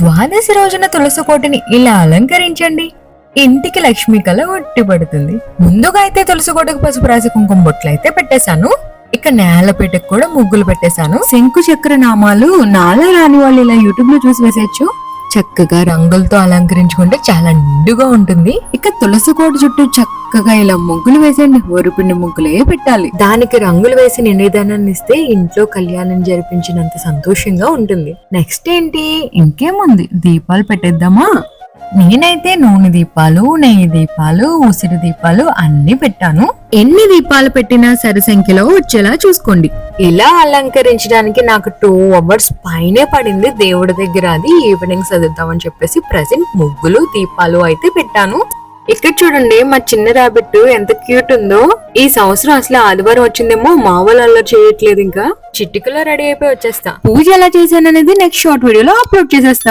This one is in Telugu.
ద్వాదశి రోజున తులసి కోటని ఇలా అలంకరించండి. ఇంటికి లక్ష్మీ కళ ఒట్టి పడుతుంది ముందుగా అయితే తులసి కోటకు పసుపు రాసి కుంకుమ బొట్లు అయితే పెట్టేశాను. ఇక నేల పెట్టకు కూడా ముగ్గులు పెట్టేశాను. శంకు చక్ర నామాలు నాలా రాని వాళ్ళు ఇలా యూట్యూబ్లో చూసి వేసేయచ్చు. చక్కగా రంగులతో అలంకరించుకుంటే చాలా నిండుగా ఉంటుంది. ఇక తులసి కోట చుట్టూ చక్కగా ఇలా ముగ్గులు వేసేయండి. వరిపిండి ముగ్గులే పెట్టాలి. దానికి రంగులు వేసి నిండేదానాన్ని ఇస్తే ఇంట్లో కళ్యాణం జరిపించినంత సంతోషంగా ఉంటుంది. నెక్స్ట్ ఏంటి? ఇంకేముంది? దీపాలు పెట్టేద్దామా? నేనైతే నూనె దీపాలు నెయ్యి దీపాలు ఉసిరి దీపాలు అన్ని పెట్టాను. ఎన్ని దీపాలు పెట్టినా సరి సంఖ్యలో వచ్చేలా చూసుకోండి. ఇలా అలంకరించడానికి నాకు టూ అవర్స్ పైనే పడింది. దేవుడి దగ్గర అది ఈవినింగ్ చదువుతామని చెప్పేసి ప్రజెంట్ ముగ్గులు దీపాలు అయితే పెట్టాను. ఇక్కడ చూడండి మా చిన్న రాబిట్ ఎంత క్యూట్ ఉందో. ఈ సంవత్సరం అసలు ఆదివారం వచ్చిందేమో మా వాళ్ళు అల్లరి చేయట్లేదు ఇంకా. చిటికలో రెడీ అయిపోయి వచ్చేస్తా. పూజ ఎలా చేశాను అనేది నెక్స్ట్ షార్ట్ వీడియోలో అప్లోడ్ చేసేస్తా.